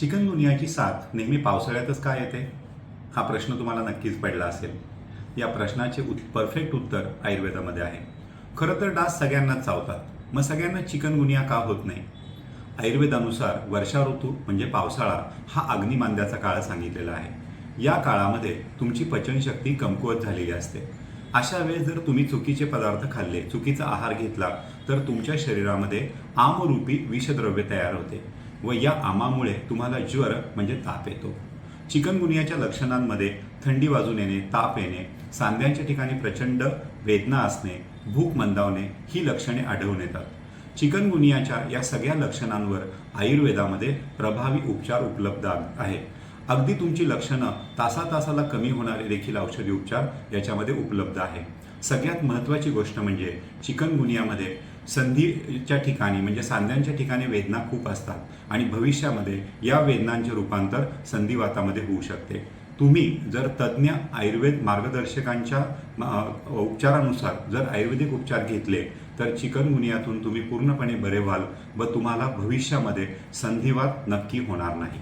चिकनगुनियाची साथ नेहमी पावसाळ्यातच का येते? हा प्रश्न तुम्हाला नक्कीच पडला असेल. या प्रश्नाचे उत परफेक्ट उत्तर आयुर्वेदामध्ये आहे. खरं तर डास सगळ्यांनाच चावतात. मग सगळ्यांना चिकनगुनिया का होत नाही? आयुर्वेदानुसार वर्षा ऋतू म्हणजे पावसाळा हा अग्निमांद्याचा काळ सांगितलेला आहे. या काळामध्ये तुमची पचनशक्ती कमकुवत झालेली असते. अशा वेळेस जर तुम्ही चुकीचे पदार्थ खाल्ले चुकीचा आहार घेतला तर तुमच्या शरीरामध्ये आमरूपी विषद्रव्य तयार होते. व या आमामुळे तुम्हाला ज्वर म्हणजे ताप येतो. चिकनगुनियाच्या लक्षणांमध्ये थंडी वाजून येणे ताप येणे सांध्यांच्या ठिकाणी प्रचंड वेदना असणे भूक मंदावणे ही लक्षणे आढळून येतात. चिकनगुनियाच्या या सगळ्या लक्षणांवर आयुर्वेदामध्ये प्रभावी उपचार उपलब्ध आहेत. अगदी तुमची लक्षणं तासा तासाला कमी होणारे देखील औषधी उपचार याच्यामध्ये उपलब्ध आहे सगळ्यात महत्त्वाची गोष्ट म्हणजे चिकनगुनियामध्ये संधीच्या ठिकाणी म्हणजे सांध्यांच्या ठिकाणी वेदना खूप असतात आणि भविष्यामध्ये या वेदनांचे रूपांतर संधिवातामध्ये होऊ शकते. तुम्ही जर तज्ज्ञ आयुर्वेद मार्गदर्शकांच्या उपचारानुसार जर आयुर्वेदिक उपचार घेतले तर चिकनगुनियातून तुम्ही पूर्णपणे बरे व्हाल व तुम्हाला भविष्यामध्ये संधिवात नक्की होणार नाही.